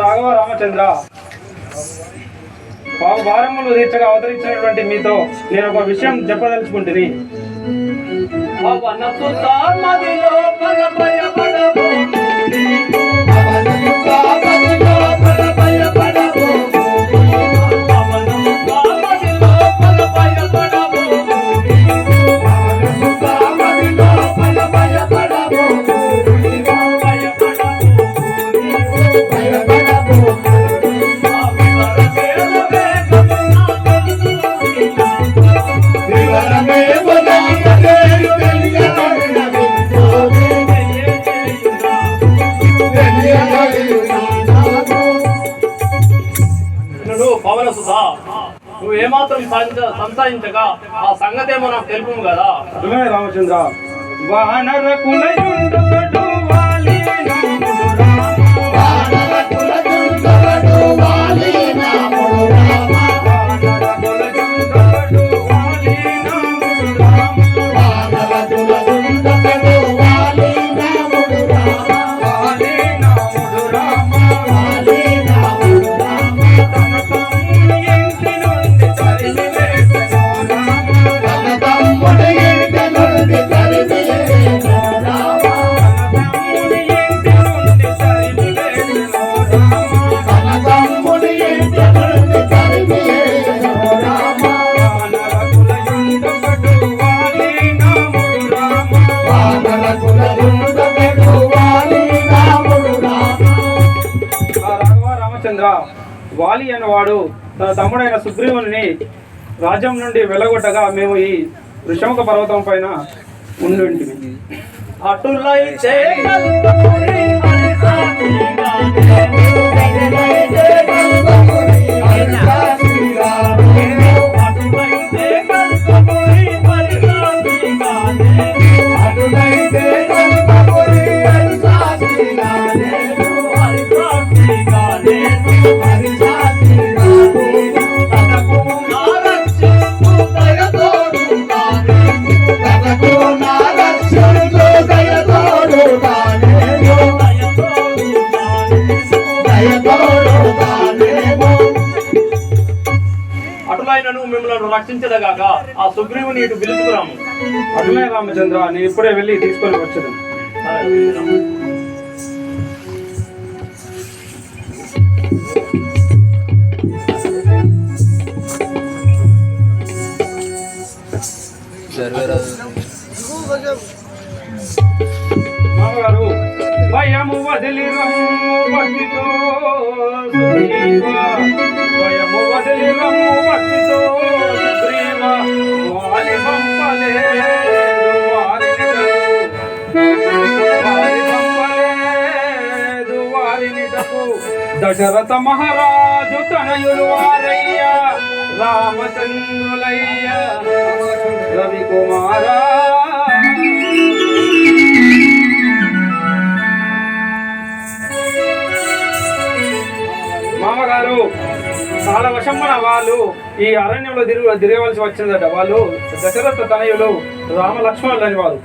రాఘవ రామచంద్ర బాబు భారములు దీక్షగా అవతరించినటువంటి మీతో నేను ఒక విషయం చెప్పదలుచుకుంటుంది అవనపు తామదిలో పరపయపడబోతు పవన సుధా నువ్వు ఏమాత్రం సంచ- సంతాయించగా ఆ సంగతేమో నాకు తెలుపు కదా. రామచంద్ర. వానర కులయుండొకడు రామచంద్ర వాలి అనేవాడు తన తమ్ముడైన సుగ్రీవుని రాజ్యం నుండి వెళ్ళగొట్టగా మేము ఈ ఋషముఖ పర్వతం పైన ఉండి అటు అటులైనను మిమ్మల్ని రక్షించదగాక ఆ సుగ్రీవుని ఇటు పిలుచుకురాము. అటులే రామచంద్ర నేను ఇప్పుడే వెళ్ళి తీసుకొని వచ్చాను మామగారు భయము వదిలి భక్తితో. దశరథ మహారాజు తనయులు వారయ్య రామచంద్రులయ్య రవికుమారా మామగారు చాలా వశమ్మన వాళ్ళు ఈ అరణ్యంలో తిరుగు తిరగవలసి వచ్చిందట. వాళ్ళు దశరథ తనయులు రామలక్ష్మణులు అని వాళ్ళు.